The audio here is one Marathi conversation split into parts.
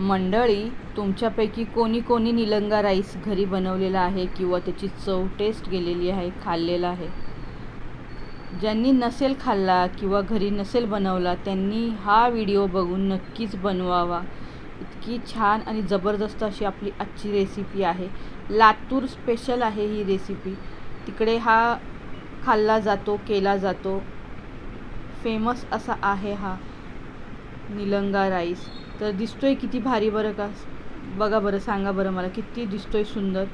मंडळी तुमच्यापैकी कोणी कोणी निलंगा राईस घरी बनवलेला आहे किंवा त्याची चव टेस्ट गेलेली आहे खाल्लेला आहे? ज्यांनी नसेल खाल्ला किंवा घरी नसेल बनवला त्यांनी हा व्हिडिओ बघून नक्कीच बनवावा. इतकी छान आणि जबरदस्त अशी आपली आजची रेसिपी आहे. लातूर स्पेशल आहे ही रेसिपी तिकडे हा खाल्ला जातो केला जातो. फेमस असा आहे हा निलंगा राईस. तर दिसतोय किती भारी बरं का? बघा बरं सांगा बरं मला किती दिसतोय सुंदर.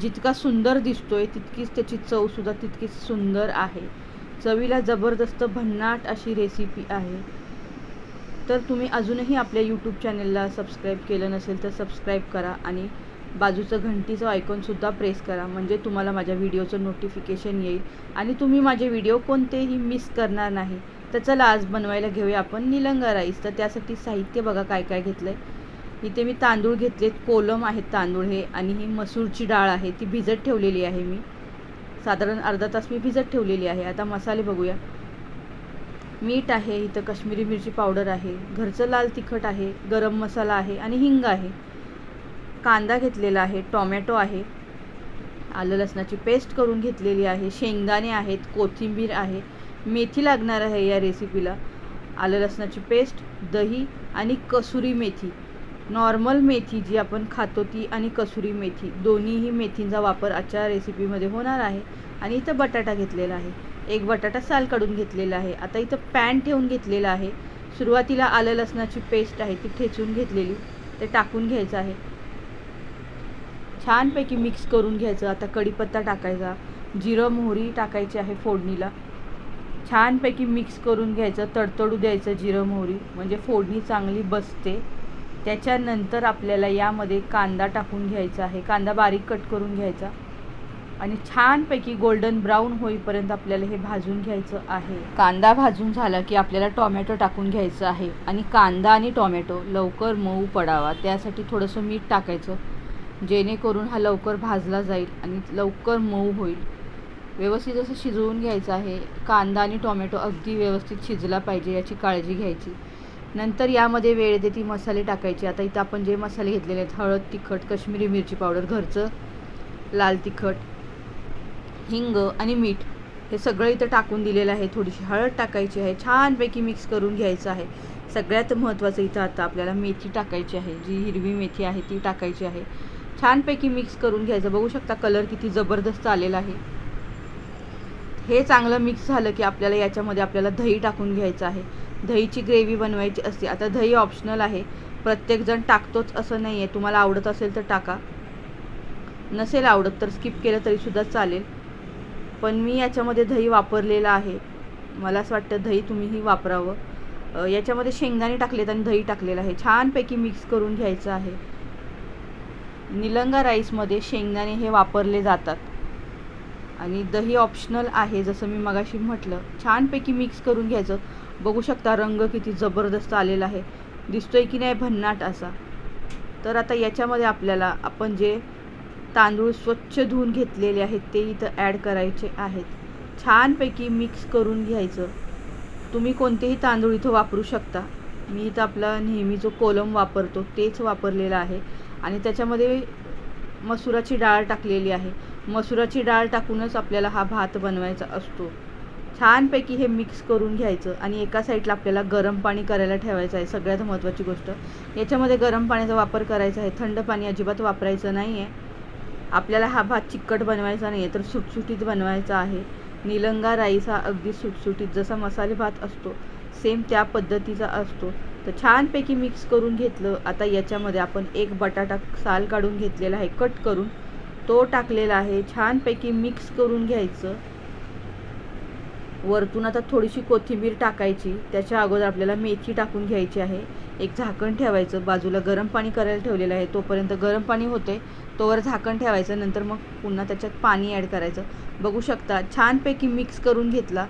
जितका सुंदर दिसतोय तितकीच त्याची चवसुद्धा तितकीच सुंदर आहे. चवीला जबरदस्त भन्नाट अशी रेसिपी आहे. तर तुम्ही अजूनही आपल्या यूट्यूब चॅनलला सबस्क्राईब केलं नसेल तर सबस्क्राईब करा आणि बाजूचं घंटीचं आयकॉनसुद्धा प्रेस करा. म्हणजे तुम्हाला माझ्या व्हिडिओचं नोटिफिकेशन येईल. आणि तुम्ही माझे व्हिडिओ कोणतेही मिस करणार नाही. तर चला आज बनवायला घेऊया आपण निलंगा राईस. तर त्यासाठी साहित्य बघा काय काय घेतलं आहे इथे मी तांदूळ घेतलेत कोलम आहेत तांदूळ हे आणि ही मसूरची डाळ आहे. ती भिजत ठेवलेली आहे मी. साधारण अर्धा तास मी भिजत ठेवलेली आहे. आता मसाले बघूया. मीठ आहे इथं काश्मीरी मिरची पावडर आहे. घरचं लाल तिखट आहे गरम मसाला आहे आणि हिंग आहे. कांदा घेतलेला आहे टॉमॅटो आहे. आलं लसणाची पेस्ट करून घेतलेली आहे. शेंगदाणे आहेत कोथिंबीर आहे. मेथी लागणार आहे या रेसिपीला आलं लसणाची पेस्ट दही आणि कसुरी मेथी. नॉर्मल मेथी जी आपण खातो ती आणि कसुरी मेथी. दोन्हीही मेथींचा वापर आजच्या रेसिपीमध्ये होणार आहे. आणि इथं बटाटा घेतलेला आहे. एक बटाटा साल काढून घेतलेला आहे. आता इथं पॅन ठेवून घेतलेला आहे. सुरुवातीला आलं लसणाची पेस्ट आहे ती ठेचून घेतलेली. ते टाकून घ्यायचं आहे. छानपैकी मिक्स करून घ्यायचं. आता कढीपत्ता टाकायचा. जिरं मोहरी टाकायची आहे फोडणीला. छानपैकी मिक्स करून घ्यायचं तडतडू द्यायचं जिरं मोहरी. म्हणजे फोडणी चांगली बसते. त्याच्यानंतर आपल्याला यामध्ये कांदा टाकून घ्यायचा आहे. कांदा बारीक कट करून घ्यायचा. आणि छानपैकी गोल्डन ब्राऊन होईपर्यंत आपल्याला हे भाजून घ्यायचं आहे. कांदा भाजून झाला की आपल्याला टॉमॅटो टाकून घ्यायचं आहे. आणि कांदा आणि टॉमॅटो लवकर मऊ पडावा. त्यासाठी थोडंसं मीठ टाकायचं. जेणेकरून हा लवकर भाजला जाईल आणि लवकर मऊ होईल. व्यवस्थित असं शिजवून घ्यायचं आहे. कांदा आणि टोमॅटो अगदी व्यवस्थित शिजला पाहिजे याची काळजी घ्यायची. नंतर यामध्ये वेळ देती ती मसाले टाकायचे. आता इथं आपण जे मसाले घेतलेले आहेत हळद तिखट कश्मीरी मिरची पावडर घरचं लाल तिखट हिंग आणि मीठ हे सगळं इथं टाकून दिलेलं आहे. थोडीशी हळद टाकायची आहे. छानपैकी मिक्स करून घ्यायचं आहे. सगळ्यात महत्त्वाचं इथं आता आपल्याला मेथी टाकायची आहे. जी हिरवी मेथी आहे ती टाकायची आहे. छानपैकी मिक्स करून घ्यायचं. बघू शकता कलर किती जबरदस्त आलेला आहे. हे चांगलं मिक्स झालं की आपल्याला याच्यामध्ये आपल्याला दही टाकून घ्यायचं आहे. दहीची ग्रेव्ही बनवायची असते. आता दही ऑप्शनल आहे. प्रत्येकजण टाकतोच असं नाही आहे तुम्हाला आवडत असेल तर टाका. नसेल आवडत तर स्किप केलं तरीसुद्धा चालेल. पण मी याच्यामध्ये दही वापरलेलं आहे. मला असं वाटतं दही तुम्हीही वापरावं. याच्यामध्ये शेंगदाणे टाकलेत आणि दही टाकलेलं आहे. छानपैकी मिक्स करून घ्यायचं आहे. निलंगा राईसमध्ये शेंगदाणे हे वापरले जातात. आणि दही ऑप्शनल आहे जसं मी मगाशी म्हटलं. छानपैकी मिक्स करून घ्यायचं. बघू शकता रंग किती जबरदस्त आलेला आहे. दिसतोय की नाही भन्नाट असा. तर आता याच्यामध्ये आपल्याला आपण जे तांदूळ स्वच्छ धुवून घेतलेले आहेत ते इथं ॲड करायचे आहेत. छानपैकी मिक्स करून घ्यायचं. तुम्ही कोणतेही तांदूळ इथं वापरू शकता. मी इथं आपला नेहमी जो कोलम वापरतो तेच वापरलेला आहे. आणि त्याच्यामध्ये मसुराची डाळ टाकलेली आहे. मसुराची डाळ टाकूनच आपल्याला हा भात बनवायचा असतो. छानपैकी हे मिक्स करून घ्यायचं आणि एका साईडला आपल्याला गरम पाणी करायला ठेवायचं आहे. सगळ्यात महत्त्वाची गोष्ट याच्यामध्ये गरम पाण्याचा वापर करायचा आहे. थंड पाणी अजिबात वापरायचं नाही आहे आपल्याला हा भात चिकट बनवायचा नाही आहे तर सुटसुटीत बनवायचा आहे. निलंगा राईस हा अगदी सुटसुटीत जसा मसाले भात असतो सेम त्या पद्धतीचा असतो. तर छानपैकी मिक्स करून घेतलं. आता याच्यामध्ये आपण एक बटाटा साल काढून घेतलेला आहे. कट करून तो टाकलेला आहे. छानपैकी मिक्स करून घ्यायचं. वरतून आता थोडीशी कोथिंबीर टाकायची. त्याच्या अगोदर आपल्याला मेथी टाकून घ्यायची आहे. एक झाकण ठेवायचं. बाजूला गरम पाणी करायला ठेवलेलं आहे. तोपर्यंत गरम पाणी होते तोवर झाकण ठेवायचं. नंतर मग पुन्हा त्याच्यात पाणी ॲड करायचं. बघू शकता छानपैकी मिक्स करून घेतला.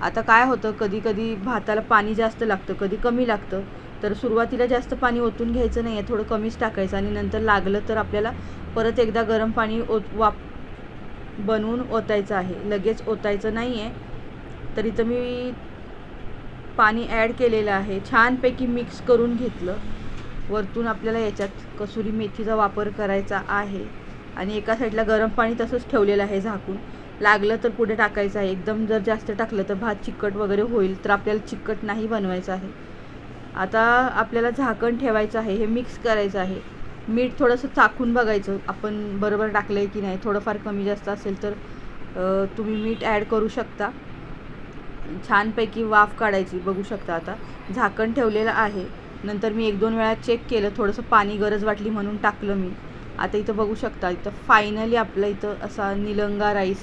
आता काय होतं? कधी कधी भाताला पाणी जास्त लागतं. कधी कमी लागतं. तर सुरुवातीला जास्त पाणी ओतून घ्यायचं नाही आहे थोडं कमीच टाकायचं. आणि नंतर लागलं तर आपल्याला परत एकदा गरम पाणी ओत वाप बनवून ओतायचं आहे. लगेच ओतायचं नाही आहे तर इथं मी पाणी ॲड केलेलं आहे. छानपैकी मिक्स करून घेतलं. वरतून आपल्याला याच्यात कसुरी मेथीचा वापर करायचा आहे. आणि एका साईडला गरम पाणी तसंच ठेवलेलं आहे झाकून. लागलं तर पुढे टाकायचं आहे. एकदम जर जास्त टाकलं तर भात चिकट वगैरे होईल तर आपल्याला चिकट नाही बनवायचं आहे. आता आपल्याला झाकण ठेवायचं आहे. हे मिक्स करायचं आहे. मीठ थोडंसं चाखून बघायचं. आपण बरोबर टाकलं आहे की नाही थोडंफार कमी जास्त असेल तर तुम्ही मीठ ॲड करू शकता. छानपैकी वाफ काढायची बघू शकता आता. झाकण ठेवलेलं आहे. नंतर मी एक दोन वेळा चेक केलं थोडंसं पाणी गरज वाटली म्हणून टाकलं मी. आता इथं बघू शकता इथं फायनली आपला इथं असा निलंगा राईस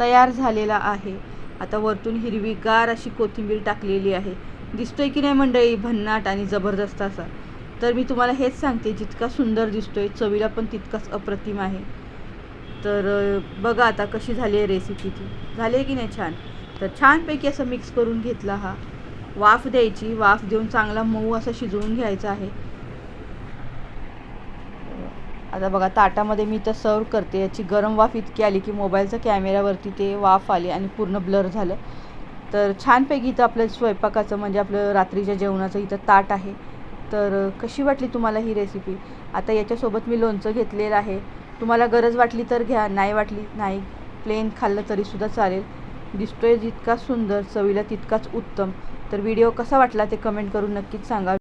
तयार झालेला आहे. आता वरतून हिरवीगार अशी कोथिंबीर टाकलेली आहे. दिसतोय की नाही मंडळी? भन्नाट आणि जबरदस्त असा. तर मी तुम्हाला हेच सांगते जितका सुंदर दिसतोय चवीला पण तितकाच अप्रतिम आहे. तर बघा आता कशी झाली आहे रेसिपी ती झाली आहे की नाही छान? तर छानपैकी असं मिक्स करून घेतला हा. वाफ द्यायची वाफ देऊन चांगला मऊ असं शिजवून घ्यायचा आहे. आता बघा ताटामध्ये मी तर सर्व करते. याची गरम वाफ इतकी आली की मोबाईलच्या कॅमेऱ्यावरती ते वाफ आली आणि पूर्ण ब्लर झालं. तर छानपैकी इथं आपलं स्वयंपाकाचं म्हणजे आपलं रात्रीच्या जेवणाचं इथं ताट आहे. तर कशी वाटली तुम्हाला ही रेसिपी आता याच्यासोबत मी लोणचं घेतलेलं आहे. तुम्हाला गरज वाटली तर घ्या नाही वाटली नाही प्लेन खाल्लं तरीसुद्धा चालेल. दिसतोय जितका सुंदर चवीला तितकाच उत्तम. तर व्हिडिओ कसा वाटला ते कमेंट करून नक्कीच सांगा.